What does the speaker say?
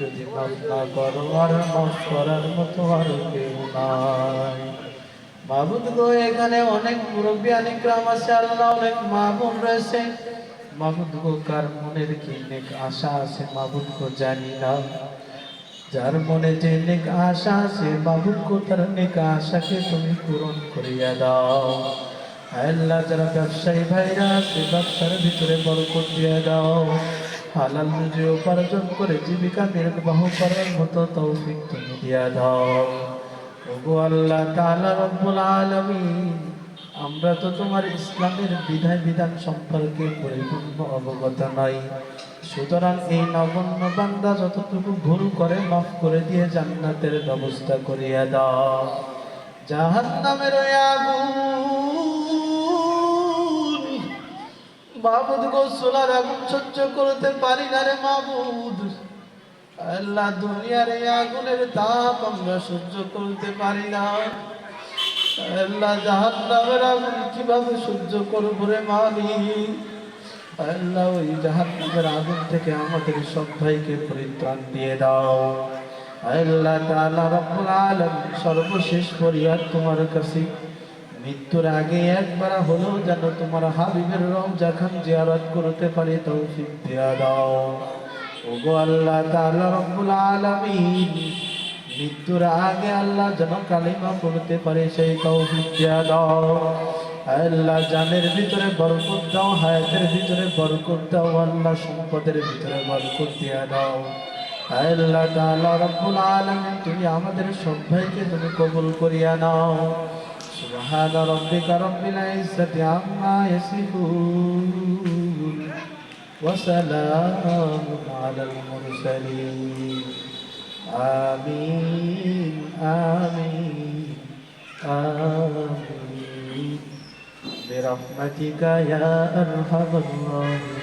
যদি মাফ করো, আর মাফ করার মতো আর কেউ নাই। মাহবুদ গো, এখানে অনেক মুরব্বী অনেক গ্রাম আছে, আল্লাহ অনেক মা রয়েছে। মাহবুদ গো, কার মনের কি নেক আশা আছে মাহবুদ গো, জানি না। যার মনে যে নেক আশা আছে মাহবুদ গো, তার নেক আশাকে তুমি পূরণ করিয়া দাও। আল্লাহ, যারা ব্যবসায়ী ভাইরা আছে, ব্যবসার ভিতরে বরকত দিয়ে দাও। হালাল রুজি উপার্জন করে জীবিকা নির্বাহ করার মতো তৌফিক তুমি দিয়া দাও। ওগো আল্লাহ তাআলা রব্বুল আলামিন, আমরা তো তোমার ইসলামের বিধান বিধান সম্পর্কে পরিপূর্ণ অবগত নাই। সুতরাং এই নগণ্য বান্দা যতটুকু ভুল করে মাফ করে দিয়ে জান্নাতের ব্যবস্থা করিয়া দাও। জাহান্নামের আগুন মাহবুদ গো সোলার আগুন সহ্য করতে পারি না রে মাহবুদ আল্লাহ দুনিয়ার এই আগুনের তাপ আমরা সহ্য করতে পারি না। আল্লাহ জাহান্নামের আগুন কীভাবে সহ্য করব রে মালিক? আল্লাহ ওই জাহান্নামের আগুন থেকে আমাদের সব ভাইকে পরিত্রাণ দিয়ে দাও। আল্লাহ তাআলা রব্বুল আলামিন সর্বশেষ ফরিয়াদ তোমার কাছে মৃত্যুর আগে একবার হলেও যেন তোমার হাবিবের রওজা খান জিয়ারত করতে পারি, তৌফিক দিয়া দাও। ওগো আল্লাহ তাআলা রব্বুল মৃত্যুর আগে আল্লাহ যেন কালিমা পড়তে পারে, সেই তৌফিক দিয়া দাও। আল্লাহ জানের ভিতরে বরকত দাও, হায়াতের ভিতরে বরকত দাও, আল্লাহ সম্পদের ভিতরে বরকত দিয়া দাও। আল্লাহ তাআলা রব্বুল আলামিন, তুমি আমাদের সব ভাইকে তুমি কবুল করিয়া নাও। سبحان ربك رب العزة عما يصفون وسلام على المرسلين آمين آمين آمين برحمتك يا أرحم الراحمين